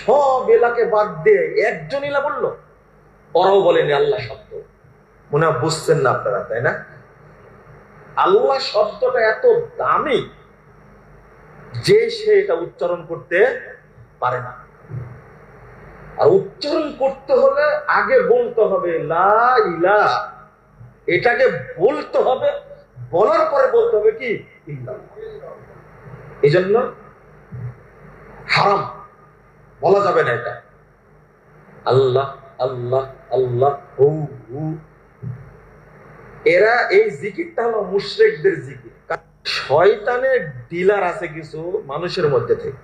সব এলাকে বাদ দিয়ে একজন ইলা বলল, ওরাও বলেনি আল্লাহ শব্দ। মনে বুঝছেন না আপনারা, তাই না? আল্লাহ শব্দটা এত দামি যে সে এটা উচ্চারণ করতে পারে না। আর উচ্চারণ করতে হলে আগে বলতে হবে, লা এটাকে বলতে হবে, বলার পরে বলতে হবে কি। এই জন্য হারাম। বলা যাবে না এটা। আল্লাহ আল্লাহ আল্লাহ হু হু এরা এই জিকিরটা হলো মুশরিকদের জিকির। শয়তানের ডিলার আছে কিছু মানুষের মধ্যে থেকে।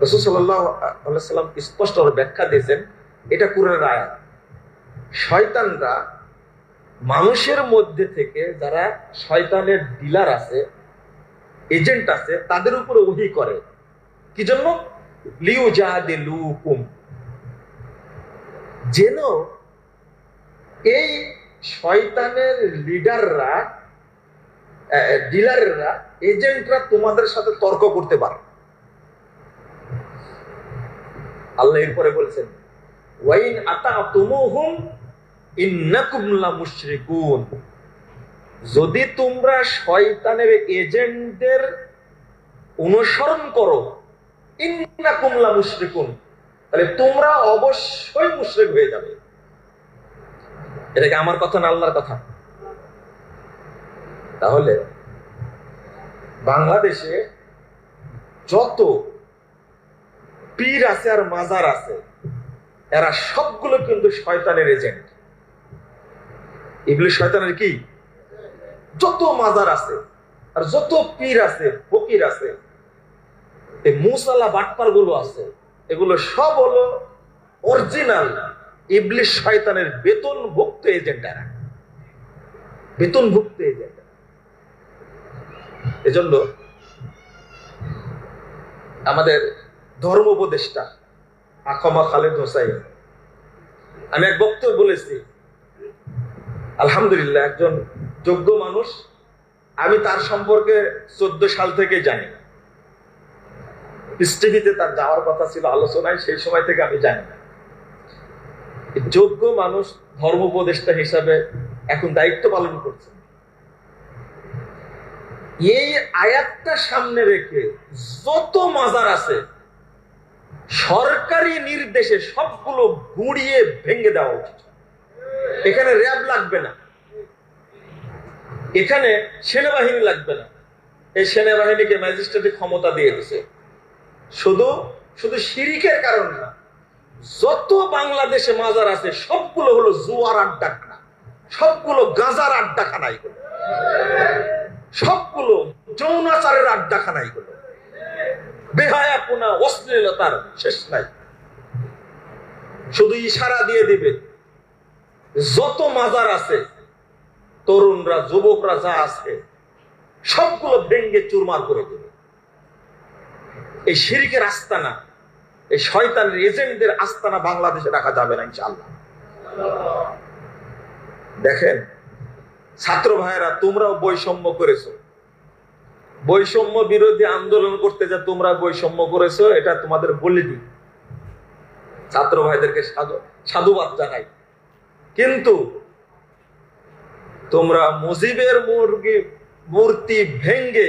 রসুল সাল্লাম স্পষ্ট ব্যাখ্যা দিয়েছেন এটা কুরের আয়াত। শয়তানরা মানুষের মধ্যে থেকে যারা শয়তানের ডিলার আছে এজেন্ট আছে তাদের উপরে ওহি করে। কি জন্য? যেন এই শয়তানের লিডাররা ডিলাররা, এজেন্টরা তোমাদের সাথে তর্ক করতে পারে। আল্লাহ এরপরে বলছেন, ওয়াইন আতা তুমুহুম ইন্নাকুম লা মুশরিকুন। যদি তোমরা শয়তানের এজেন্টদের অনুসরণ করো ইন্নাকুম লা মুশরিকুন তাহলে তোমরা অবশ্যই মুশরিক হয়ে যাবে। এটা কি আমার কথা না আল্লাহর কথা? তাহলে বাংলাদেশে যত পীর আছে আর মাজার আছে, এরা সবগুলো কিন্তু শয়তানের এজেন্ট এগুলো শয়তানের কি? যত মাজার আছে আর যত পীর আছে, ফকির আছে এই মুসাল্লা বাটপারগুলো আছে, এগুলো সব হলো অরিজিনাল ইবলিশ শয়তানের বেতনভুক্ত এজেন্ট এরা বেতনভুক্ত এজেন্ট এজন্য আমাদের ধর্ম উপদেষ্টা আখমা খালেদ হোসাই আমি এক বক্তব্য বলেছি, আলহামদুলিল্লাহ একজন যোগ্য মানুষ, আমি তার সম্পর্কে চোদ্দ সাল থেকে জানি। টিভিতে তার যাওয়ার কথা ছিল আলোচনায়, সেই সময় থেকে আমি জানি না। যোগ্য মানুষ ধর্ম উপদেষ্টা হিসাবে এখন দায়িত্ব পালন করছেন এই আয়াতটা সামনে রেখে যত মাজার আছে, সরকারি নির্দেশে সবগুলো গুড়িয়ে ভেঙে দেওয়া উচিত। এখানে র্যাব লাগবে না। এখানে সেনাবাহিনী লাগবে না। এই সেনাবাহিনীকে ম্যাজিস্ট্রেটের ক্ষমতা দিয়ে দিছে। শুধু শুধু শিরিকের কারণ না, যত বাংলাদেশে মাজার আছে, সবগুলো হলো জুয়ার আড্ডাখানা সবগুলো গাজার আড্ডাখানা এগুলো। সবগুলো যৌনাচারের আড্ডাখানা এগুলো। বেহায়া বেহায়াপনা অশ্লীলতার শেষ নাই। শুধু ইশারা দিয়ে দিবে, যত মাজার আছে, তরুণরা, যুবকরা যা আছে, সবগুলো ভেঙ্গে চুরমার করে দেবে। এই শিরিকের আস্তানা, এই শয়তানের এজেন্টদের আস্তানা বাংলাদেশে রাখা যাবে না, ইনশাআল্লাহ। দেখেন, ছাত্র ভাইয়েরা, তোমরাও বৈষম্য করেছ। বৈষম্য বিরোধী আন্দোলন করতে যা তোমরা বৈষম্য করেছ, এটা তোমাদের বলে দিই। ছাত্র ভাইদেরকে সাধু, সাধুবাদ জানাই। কিন্তু তোমরা মুজিবের মুরগি, মূর্তি ভেঙ্গে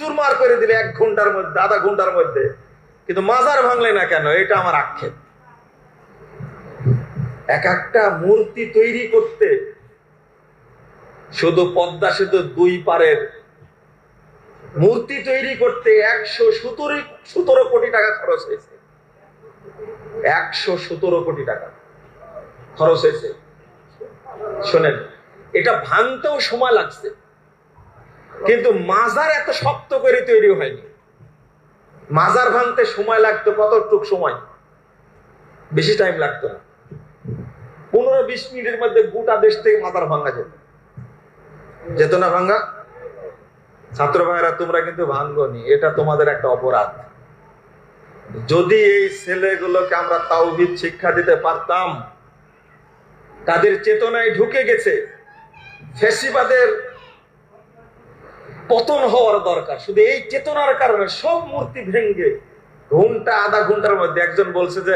চুরমার করে দিলে এক ঘণ্টার মধ্যে, আধা ঘণ্টার মধ্যে। কিন্তু মাজার ভাঙলে না কেন? এটা আমার আক্ষেপ। এক একটা মূর্তি তৈরি করতে শুধু পদ্মা সেতু দুই পারের মূর্তি তৈরি করতে একশো সতেরো সতেরো কোটি টাকা খরচ হয়েছে। একশো সতেরো কোটি টাকা খরচ হয়েছে। শোনেন, এটা ভাঙতেও সময় লাগছে। কিন্তু মাজার এত শক্ত করে তৈরি হয়নি। মাজার ভাঙতে সময় লাগতো কতটুক সময়? বেশি টাইম লাগতো না। পনেরো বিশ মিনিটের মধ্যে গোটা দেশ থেকে মাজার ভাঙা যেত। যেত না ভাঙ্গা ছাত্র ভাইরা তোমরা কিন্তু ভাঙ্গনি। এটা তোমাদের একটা অপরাধ। যদি এই ছেলেগুলোকে আমরা তাওহিদ শিক্ষা দিতে পারতাম, তাদের চেতনায় ঢুকে গেছে। ফেসিবাদের পতন হওয়ার দরকার। শুধু এই চেতনার কারণে সব মূর্তি ভেঙ্গে ঘণ্টা, আধা ঘণ্টার মধ্যে একজন বলছে যে,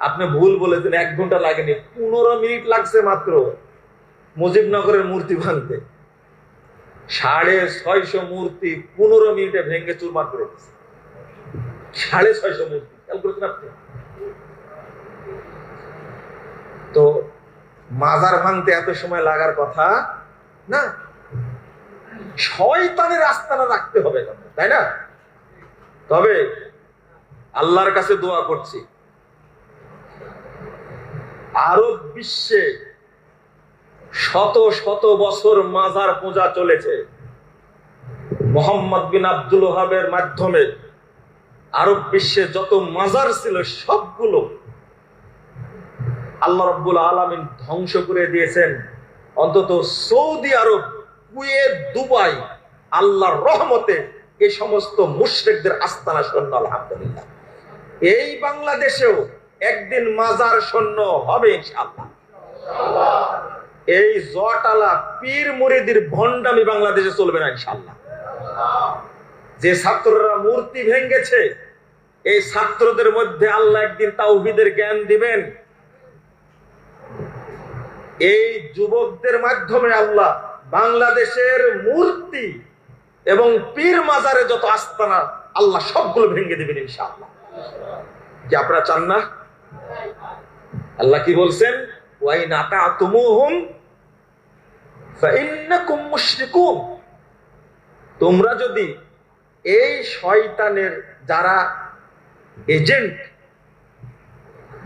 আপনি ভুল বলেছেন, এক ঘণ্টা লাগেনি, পনেরো মিনিট লাগছে মাত্র। মুজিবনগরের মূর্তি ভাঙতে। সাড়ে ছয়শো মূর্তি পনেরো মিনিটে ভেঙে চুরমার করে দিচ্ছে সাড়ে ছয়শো মূর্তি, খেয়াল করেছেন আপনি? তো মাজার ভাঙতে এত সময় লাগার কথা না? শয়তানের আস্তানা রাখতে হবে কেন, তাই না? তবে আল্লাহর কাছে দোয়া করছি আরব বিশ্বে শত শত বছর মাজার পূজা চলেছে। মোহাম্মদ বিন আব্দুল হাবের মাধ্যমে আরব বিশ্বে যত মাজার ছিল সবগুলো আল্লাহ রব্বুল আলমিন ধ্বংস করে দিয়েছেন। অন্তত সৌদি আরব কুয়েত, দুবাই, আল্লাহর রহমতে এই সমস্ত মুশরিকদের আস্তানা সৈন্য, আলহামদুলিল্লাহ। এই বাংলাদেশেও একদিন মাজার সৈন্য হবে ইনশাআল্লাহ। এই জটালা পীর মুরিদির ভণ্ডামি বাংলাদেশে চলবে না ইনশাআল্লাহ। যে ছাত্ররা মূর্তি ভেঙ্গেছে এই ছাত্রদের মধ্যে আল্লাহ একদিন তাওহিদের জ্ঞান দিবেন। এই যুবকদের মাধ্যমে আল্লাহ বাংলাদেশের মূর্তি এবং পীর মাজারে যত আস্তানা, আল্লাহ সবগুলো ভেঙে দিবেন ইনশাআল্লাহ। কি আপনারা চান না? আল্লাহ কি বলছেন? ওয়াই নাতা তুমুহুম তোমরা যদি এই শয়তানের যারা এজেন্ট,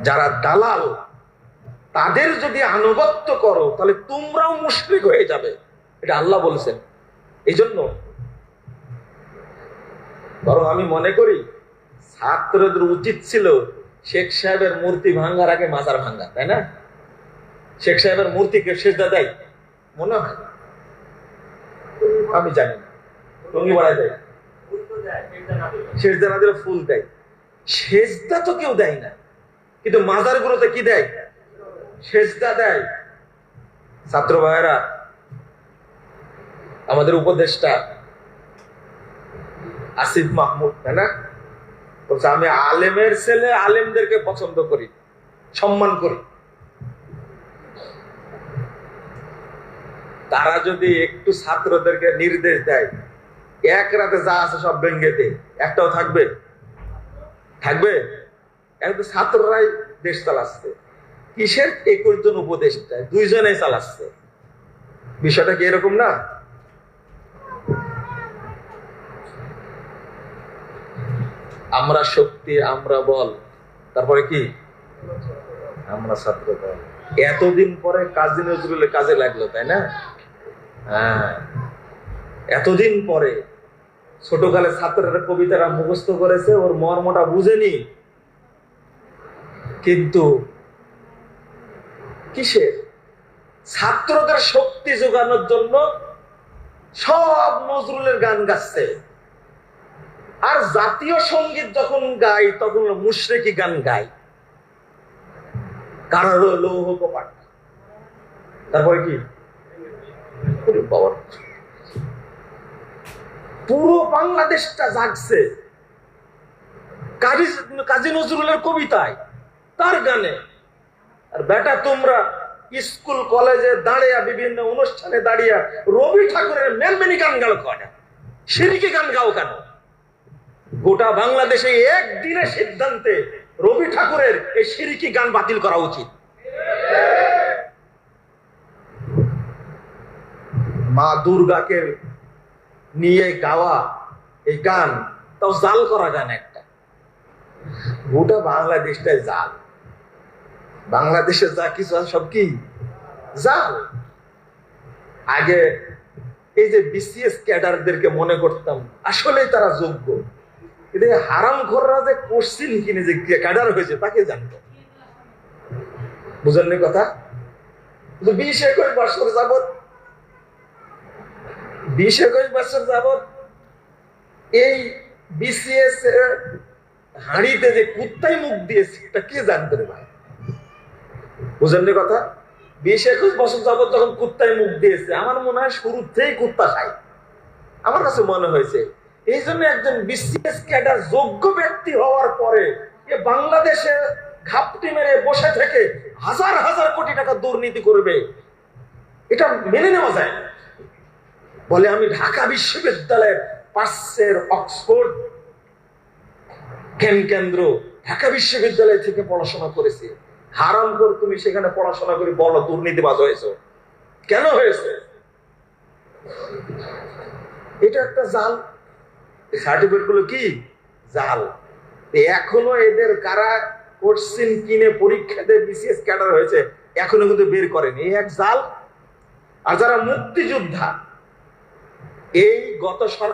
যারা দালাল, তাদের যদি আনুগত্য করো, তাহলে তোমরাও মুশরিক হয়ে যাবে। এটা আল্লাহ বলেছেন। এই জন্য বরং আমি মনে করি, ছাত্রদের উচিত ছিল শেখ সাহেবের মূর্তি ভাঙ্গার আগে মাজার ভাঙ্গা, তাই না? শেখ সাহেবের মূর্তিকে সেজদা দেয়? মনে হয় আমি জানি টঙ্গি বাড়ায় দেয়। সেজদা না দিলে ফুল দেয়। সেজদা তো কেউ দেয় না। কিন্তু মাজার গুলোতে কি দেয়? সেজদা দেয়। ছাত্র ভাইয়েরা আমাদের উপদেশটা আসিফ মাহমুদ, তাই না? বলছে, আমি আলেমের ছেলে, আলেমদেরকে পছন্দ করি, সম্মান করি। তারা যদি একটু ছাত্রদেরকে নির্দেশ দেয়, এক রাতে যা আছে সব ভেঙ্গে দে একটাও থাকবে? থাকবে? তো ছাত্ররাই দেশ চালাচ্ছে। কিসের একুশ জন উপদেশ দেয় দুইজনে চালাচ্ছে। বিষয়টা কি এরকম না? আমরা শক্তি, আমরা বল। তারপরে কি? আমরা ছাত্র দল। এতদিন পরে কাজী নজরুলের কাজে লাগল, তাই না? হ্যাঁ। এতদিন পরে ছোটকালে ছাত্রের কবিতাটা মুখস্থ করেছে, ওর মর্মটা বুঝেনি। কিন্তু কিসের? ছাত্রদের শক্তি যোগানোর জন্য সব নজরুলের গান গাচ্ছে। আর জাতীয় সংগীত যখন গাই, তখন মুশরেকি গান গাই কারার লৌহ কপাট তারপরে কি? পুরো বাংলাদেশটা জাগছে। কাজী নজরুলের কবিতায়, তার গানে। আর বেটা, তোমরা স্কুল, কলেজে দাঁড়িয়ে, বিভিন্ন অনুষ্ঠানে দাঁড়িয়ে রবি ঠাকুরের মেলমেনি গান গাও কেন? সিরিকি গান গাও কেন? গোটা বাংলাদেশে একদিনের সিদ্ধান্তে রবি ঠাকুরের এই সিরিকি গান বাতিল করা উচিত। মা দুর্গাকে নিয়ে গাওয়া এই গান, তাও জাল করা গান একটা। গোটা বাংলাদেশটাই জাল। বাংলাদেশে যা কিছু আছে সব কি? জাল। আগে এই যে বিসিএস ক্যাডারদেরকে মনে করতাম, আসলেই তারা যোগ্য। কিন্তু হারাম ঘররা যে কিনে যে ক্যাডার হয়েছে, তাকে কথা? বিশ একুশ বছর বিশ একুশ বছর এই বিসিএস হাঁড়িতে যে কুত্তাই মুখ দিয়েছে, এটা কে জানতে রে ভাই? বুঝলেন কথা? বিশ একুশ বছর যাবত যখন কুত্তায় মুখ দিয়েছে, আমার মনে হয় শুরুতেই কুত্তা খায়। আমার কাছে মনে হয়েছে এই জন্য একজন বিসিএস ক্যাডার যোগ্য ব্যক্তি হওয়ার পরে এ বাংলাদেশে ঘাপটি মেরে বসে থেকে হাজার হাজার কোটি টাকা দুর্নীতি করবে। এটা মেনে নেওয়া যায় বলে আমি ঢাকা বিশ্ববিদ্যালয়ের পাশের অক্সফোর্ড জ্ঞান কেন্দ্র ঢাকা বিশ্ববিদ্যালয় থেকে পড়াশোনা করেছি। হারাম কর তুমি সেখানে পড়াশোনা করে বলো দুর্নীতিবাজ হয়েছে। কেন হয়েছে? এটা একটা জাল। সার্টিফিকেটগুলো কি? জাল। এখনও এদের কারা কোশ্চিন কিনে পরীক্ষাতে বিসিএস ক্যাডার হয়েছে, এখনও কিন্তু বের করেনি। এই এক জাল। আর যারা মুক্তিযোদ্ধা, এই গত সরকার